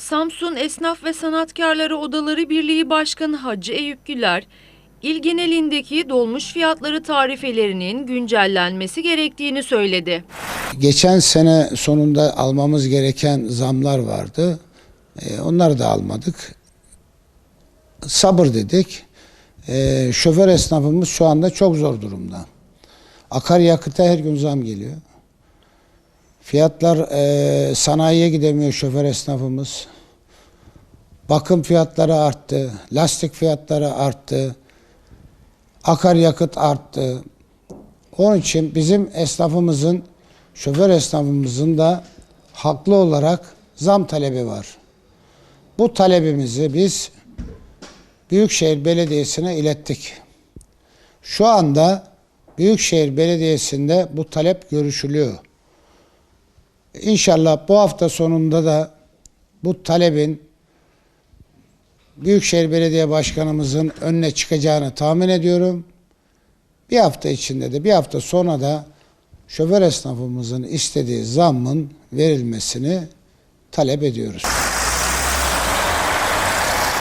Samsun Esnaf ve Sanatkarları Odaları Birliği Başkanı Hacı Eyüp Güler, il genelindeki dolmuş fiyatları tarifelerinin güncellenmesi gerektiğini söyledi. Geçen sene sonunda almamız gereken zamlar vardı. Ee, onları da almadık. Sabır dedik. Ee, şoför esnafımız şu anda çok zor durumda. Akaryakıta her gün zam geliyor. Fiyatlar e, sanayiye gidemiyor şoför esnafımız. Bakım fiyatları arttı. Lastik fiyatları arttı. Akaryakıt arttı. Onun için bizim esnafımızın, şoför esnafımızın da haklı olarak zam talebi var. Bu talebimizi biz Büyükşehir Belediyesi'ne ilettik. Şu anda Büyükşehir Belediyesi'nde bu talep görüşülüyor. İnşallah bu hafta sonunda da bu talebin Büyükşehir Belediye Başkanımızın önüne çıkacağını tahmin ediyorum. Bir hafta içinde de bir hafta sonra da şoför esnafımızın istediği zammın verilmesini talep ediyoruz.